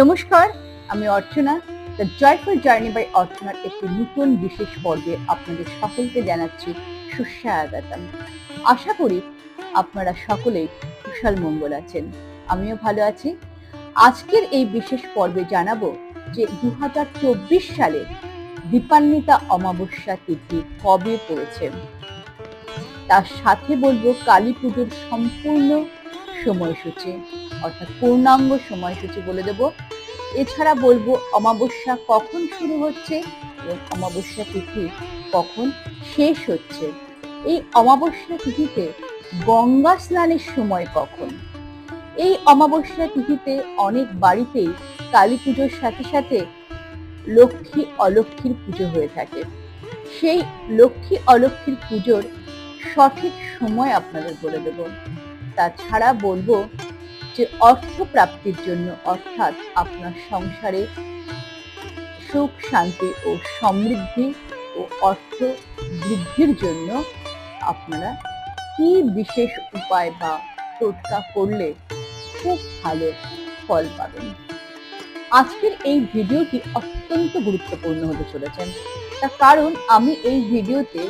নমস্কার, আমি Archana. The joyful journey by অর্চনার একটি নতুন বিশেষ পর্বে আপনাদের সকলকে জানাচ্ছি সুস্বাগতম। আশা করি আপনারা সকলেই কুশল মঙ্গল আছেন। আমিও ভালো আছি। আজকের এই বিশেষ পর্বে জানাব যে দু হাজার চব্বিশ সালে দীপান্বিতা অমাবস্যা তিথি কবে পড়েছে। তার সাথে বলব কালী পুজোর সম্পূর্ণ সময়সূচি। অর্থাৎ পূর্ণাঙ্গ সময়সূচি বলে দেব। এছাড়া বলব, অমাবস্যা কখন শুরু হচ্ছে এবং অমাবস্যা তিথি কখন শেষ হচ্ছে? এই অমাবস্যা তিথিতে গঙ্গা স্নানের সময় কখন? এই অমাবস্যা তিথিতে অনেক বাড়িতেই কালী পুজোর সাথে সাথে লক্ষ্মী অলক্ষ্মীর পুজো হয়ে থাকে। সেই লক্ষ্মী অলক্ষ্মীর পুজোর সঠিক সময় আপনাদের বলে দেব। তাছাড়া বলব যে অর্থ প্রাপ্তির জন্য অর্থাৎ আপনার সংসারে সুখ, শান্তি ও সমৃদ্ধি ও অর্থ বৃদ্ধির জন্য আপনারা কি বিশেষ উপায় বা টোটকা করলে খুব ভালো ফল পাবেন? আজকের এই ভিডিওটি অত্যন্ত গুরুত্বপূর্ণ হতে চলেছেন তার কারণ, আমি এই ভিডিওতে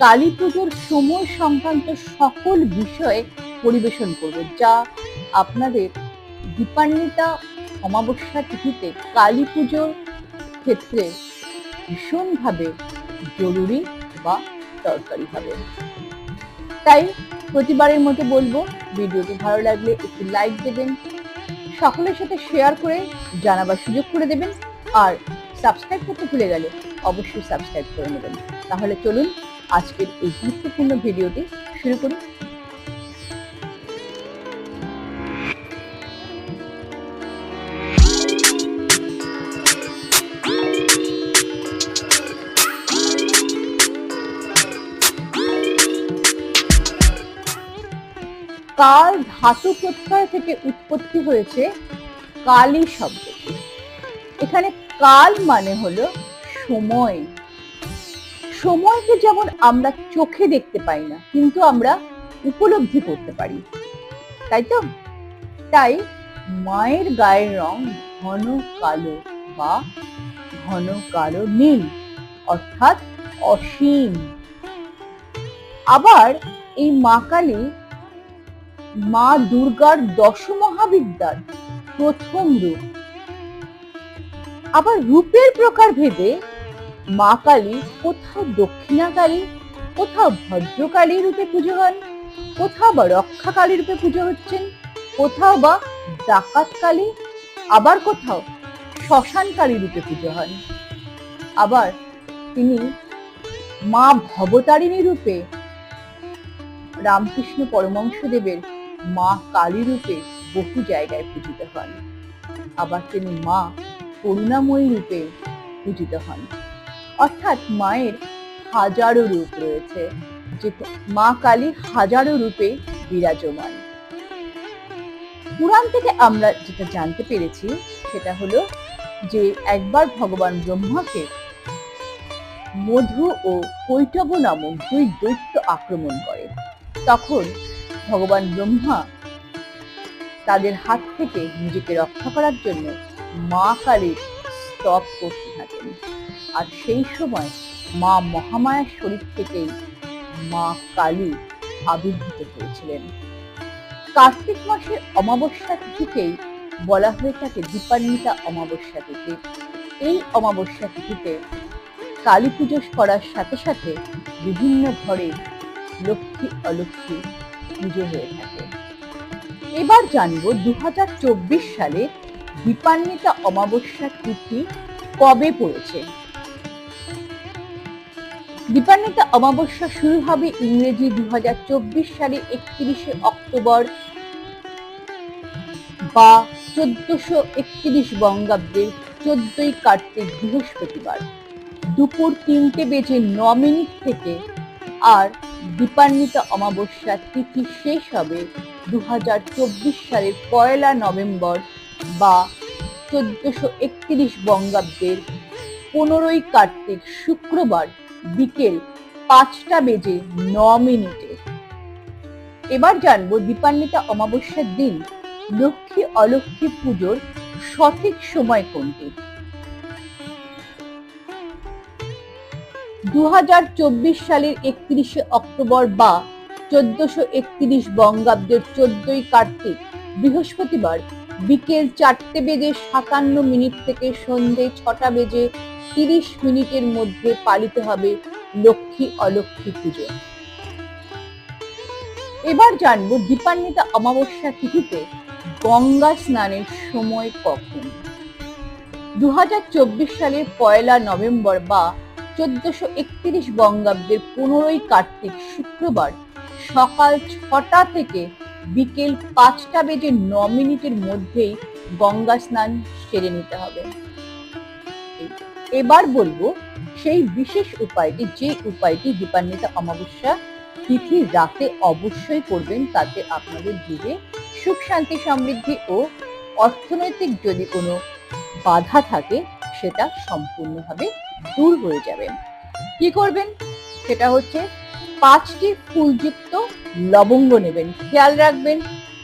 কালী পুজোর সময় সংক্রান্ত সকল বিষয়ে পরিবেশন করব, যা আপনাদের দীপান্বিতা অমাবস্যা তিথিতে কালী পুজোর ক্ষেত্রে ভীষণভাবে জরুরি বা দরকারি হবে। তাই প্রতিবারের মতো বলব, ভিডিওটি ভালো লাগলে একটি লাইক দেবেন, সকলের সাথে শেয়ার করে জানাবার সুযোগ করে দেবেন, আর সাবস্ক্রাইব করতে ভুলে গেলে অবশ্যই সাবস্ক্রাইব করে নেবেন। তাহলে চলুন আজকের এই গুরুত্বপূর্ণ ভিডিওটি শুরু করি। কাল ধাতু প্রত্যয় থেকে উৎপত্তি হয়েছে কালী শব্দটি এখানে কাল মানে হলো সময়। সময়কে যেমন আমরা চোখে দেখতে পাই না, কিন্তু আমরা উপলব্ধি করতে পারি। তাই তো? তাই মায়ের গায়ের রং ঘন কালো বা ঘন কালো নীল, অর্থাৎ অসীম। আবার এই মা কালী মা দুর্গার দশ মহাবিদ্যার প্রথম রূপ। আবার রূপের প্রকার ভেদে মা কালী কোথাও দক্ষিণা কালী কোথাও ভদ্রকালী রূপে পুজো হন, কোথাও বা রক্ষা কালী রূপে পুজো হচ্ছেন, কোথাও বা ডাকাত কালী আবার কোথাও শ্মশান কালী রূপে পুজো হন। আবার তিনি মা ভবতারিণী রূপে রামকৃষ্ণ পরমংশদেবের মা কালী রূপে বহু জায়গায় পূজিত হন। আবার তিনি মা করুণাময়ী রূপে পূজিত হন। অর্থাৎ মায়ের হাজারো রূপ রয়েছে, যে মা কালী হাজারো রূপে বিরাজমান। পুরাণ থেকে আমরা যেটা জানতে পেরেছি, সেটা হলো যে একবার ভগবান ব্রহ্মাকে মধু ও কৈটব নামক দুই দৈত্য আক্রমণ করে। তখন ভগবান ব্রহ্মা তাদের হাত থেকে নিজেকে রক্ষা করার জন্য মা কালীর স্তব করতে থাকেন। আর সেই সময় মা মহামায়ার শরীর থেকেই মা কালী আবির্ভূত হয়েছিলেন। কার্তিক মাসের অমাবস্যা তিথিকেই বলা হয়ে থাকে দীপান্বিতা অমাবস্যা তিথি। এই অমাবস্যা তিথিতে কালী পুজো করার সাথে সাথে বিভিন্ন ঘরে লক্ষ্মী অলক্ষ্মী পুজো হয়ে থাকে। এবার জানব দু সালে দীপান্বিতা অমাবস্যা তিথি কবে পড়েছে? দীপান্বিতা অমাবস্যা শুরু হবে ইংরেজি দু সালে একত্রিশে অক্টোবর বা চোদ্দশো একত্রিশ বঙ্গাব্দের চোদ্দই কার্তিক বৃহস্পতিবার। দুপুর তিনটে বেজে ন মিনিট থেকে আর দীপান্বিতা অমাবস্যা তিথি শেষ হবে দু সালের পয়লা নভেম্বর বা চোদ্দশো একত্রিশ বঙ্গাব্দের পনেরোই কার্তিক শুক্রবার বিকেল পাঁচটা বেজে ন মিনিটে। এবার জানব দীপান্বিতা অমাবস্যার দিন, লক্ষ্মী অলক্ষ্মী পুজোর সঠিক সময় কোনটি? দু হাজার চব্বিশ সালের একত্রিশে অক্টোবর বা চোদ্দশো একত্রিশ বঙ্গাব্দের চোদ্দই কার্তিক, বৃহস্পতিবার বিকেল চারটে বেজে সাতান্ন মিনিট থেকে সন্ধে ছটা বেজে তিরিশ মিনিটের মধ্যে পালিত হবে লক্ষ্মী অলক্ষ্মী পুজো। এবার জানব দীপান্বিতা অমাবস্যা তিথিতে গঙ্গা স্নানের সময় কখন? দু হাজার চব্বিশ সালের পয়লা নভেম্বর বা চোদ্দশো একত্রিশ বঙ্গাব্দের পনেরোই কার্তিক শুক্রবার সকাল ছটা থেকে বিকেল পাঁচটা বেজে ন মিনিটের মধ্যেই গঙ্গা স্নান সেরে নিতে হবে। এবার বলব, সেই বিশেষ উপায়টি, যে উপায়টি দীপান্বিতা অমাবস্যা তিথি রাতে অবশ্যই করবেন, তাতে আপনাদের যুগে সুখ, শান্তি, সমৃদ্ধি ও অর্থনৈতিক যদি কোনো বাধা থাকে, সেটা সম্পূর্ণভাবে দূর হয়ে যাবে। কি করবেন? সেটা হচ্ছে পাঁচটি ফুলযুক্ত লবঙ্গ নেবেন। খেয়াল রাখবেন,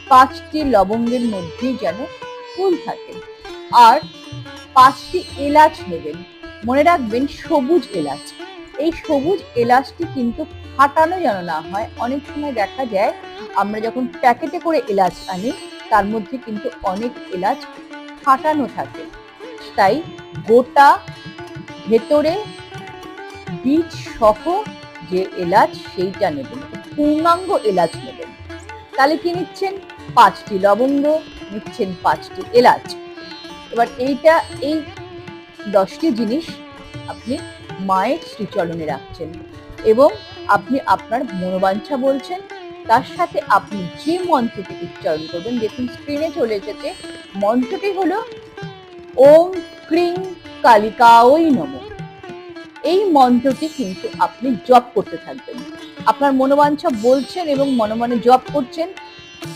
পাঁচটি লবঙ্গের মধ্যেই যেন ফুল থাকে। আর পাঁচটি এলাচ নেবেন। মনে রাখবেন, সবুজ এলাচ। এই সবুজ এলাচটি কিন্তু ফাটানো যেন না হয়, অনেক সময় দেখা যায় আমরা যখন প্যাকেটে করে এলাচ আনি, তার মধ্যে কিন্তু অনেক এলাচ ফাটানো থাকে। তাই গোটা ভেতরে বীজ সহ যে এলাচ, সেইটা নেবেন, পূর্ণাঙ্গ এলাচ নেবেন। তাহলে কি নিচ্ছেন? পাঁচটি লবঙ্গ, নিচ্ছেন পাঁচটি এলাচ। এবার এইটা, এই দশটি জিনিস আপনি মায়ের শ্রীচরণে রাখছেন এবং আপনি আপনার মনোবাঞ্ছা বলছেন, তার সাথে আপনি যে মন্ত্রটি উচ্চারণ করবেন, দেখুন স্ক্রিনে চলে এসেছে। মন্ত্রটি হলো, ওম ক্রিং কালিকাওই নম। এই মন্ত্রটি কিন্তু আপনি জপ করতে থাকবেন। আপনার মনোবাঞ্ছা বলছেন এবং মনে মনে জপ করছেন,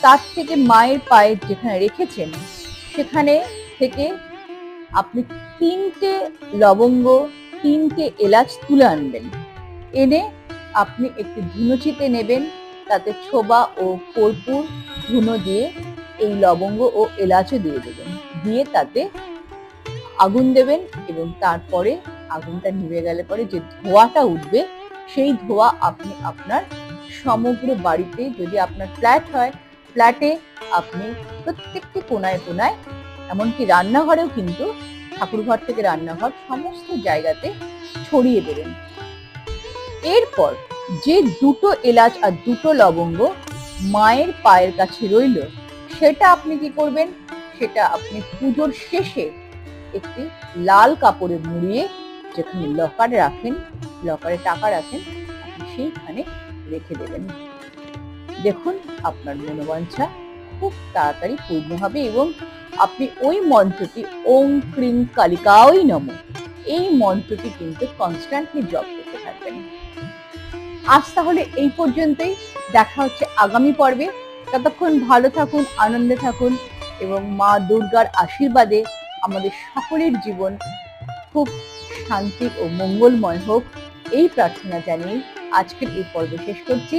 তার থেকে মায়ের পায়ে যেখানে রেখেছেন, সেখানে থেকে আপনি তিনটে লবঙ্গ, তিনটে এলাচ তুলে আনবেন। এনে আপনি একটি ধুনুচিতে নেবেন, তাতে ছোবা ও কর্পূর ধুনো দিয়ে এই লবঙ্গ ও এলাচও দিয়ে দেবেন। দিয়ে তাতে আগুন দেবেন এবং তারপরে আগুনটা নিভে গেলে পরে যে ধোঁয়াটা উঠবে, সেই ধোঁয়া আপনি আপনার সমগ্র বাড়িতে যদি আপনার ফ্ল্যাট হয়, ফ্ল্যাটে আপনি প্রত্যেকটি কোনায় কোনায়, এমনকি রান্নাঘরেও কিন্তু ঠাকুরঘর থেকে রান্নাঘর সমস্ত জায়গাতে ছড়িয়ে দেবেন। এরপর যে দুটো এলাচ আর দুটো লবঙ্গ মায়ের পায়ের কাছে রইল, সেটা আপনি কি করবেন? সেটা আপনি পুজোর শেষে একটি লাল কাপড়ে মুড়িয়ে যেখানে লকারে রাখেন, লকারে টাকা রাখেন, আপনি সেইখানে রেখে দেবেন। দেখুন আপনার মনোবাঞ্ছা খুব তাড়াতাড়ি পূর্ণ হবে এবং আপনি ওই মন্ত্রটি ওম ক্রিং কালিকাওই নম। এই মন্ত্রটি কিন্তু কনস্ট্যান্টলি জপ করতে থাকবেন। আজ তাহলে এই পর্যন্তই। দেখা হচ্ছে আগামী পর্বে। ততক্ষণ ভালো থাকুন, আনন্দে থাকুন এবং মা দুর্গার আশীর্বাদে আমাদের সকলের জীবন খুব শান্তি ও মঙ্গলময় হোক। এই প্রার্থনা জানিয়ে আজকের এই পর্ব শেষ করছি।